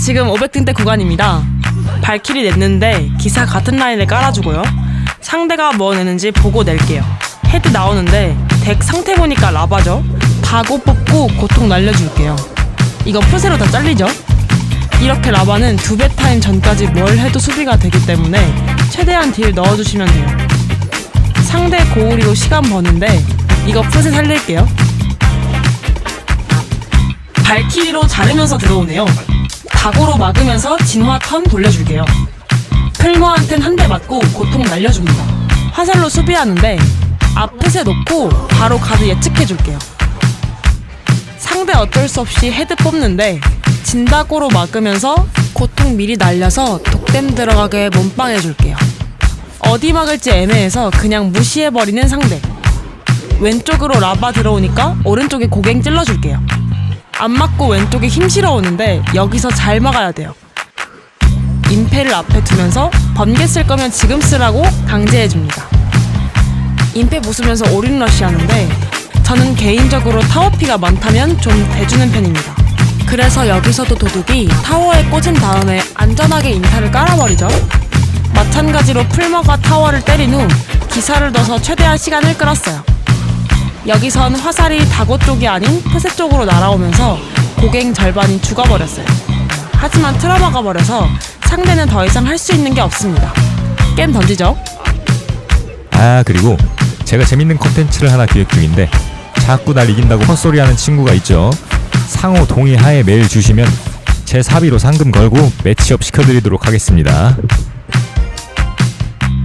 지금 500등대 구간입니다. 발키리 냈는데 기사 같은 라인을 깔아주고요. 상대가 뭐 내는지 보고 낼게요. 헤드 나오는데 덱 상태 보니까 라바죠. 다고 뽑고 고통 날려줄게요. 이거 푸세로 다 잘리죠? 이렇게 라바는 두 배 타임 전까지 뭘 해도 수비가 되기 때문에 최대한 딜 넣어주시면 돼요. 상대 고우리로 시간 버는데 이거 푸세 살릴게요. 발키리로 자르면서 들어오네요. 다고로 막으면서 진화 턴 돌려줄게요. 풀모한텐 한 대 맞고 고통 날려줍니다. 화살로 수비하는데 앞끝에 놓고 바로 가드 예측해줄게요. 상대 어쩔 수 없이 헤드 뽑는데 진다고로 막으면서 고통 미리 날려서 독댐 들어가게 몸빵해줄게요. 어디 막을지 애매해서 그냥 무시해버리는 상대. 왼쪽으로 라바 들어오니까 오른쪽에 고갱 찔러줄게요. 안 맞고 왼쪽에 힘 실어 오는데 여기서 잘 막아야 돼요. 임페를 앞에 두면서 번개 쓸 거면 지금 쓰라고 강제해줍니다. 임페 부수면서 올인러시 하는데 저는 개인적으로 타워피가 많다면 좀 대주는 편입니다. 그래서 여기서도 도둑이 타워에 꽂은 다음에 안전하게 인타를 깔아버리죠. 마찬가지로 풀머가 타워를 때린 후 기사를 넣어서 최대한 시간을 끌었어요. 여기선 화살이 다고 쪽이 아닌 푸세 쪽으로 날아오면서 고갱 절반이 죽어버렸어요. 하지만 틀어막아 버려서 상대는 더 이상 할 수 있는 게 없습니다. 게임 던지죠. 아 그리고 제가 재밌는 컨텐츠를 하나 기획 중인데 자꾸 날 이긴다고 헛소리하는 친구가 있죠. 상호 동의하에 메일 주시면 제 사비로 상금 걸고 매치업 시켜드리도록 하겠습니다.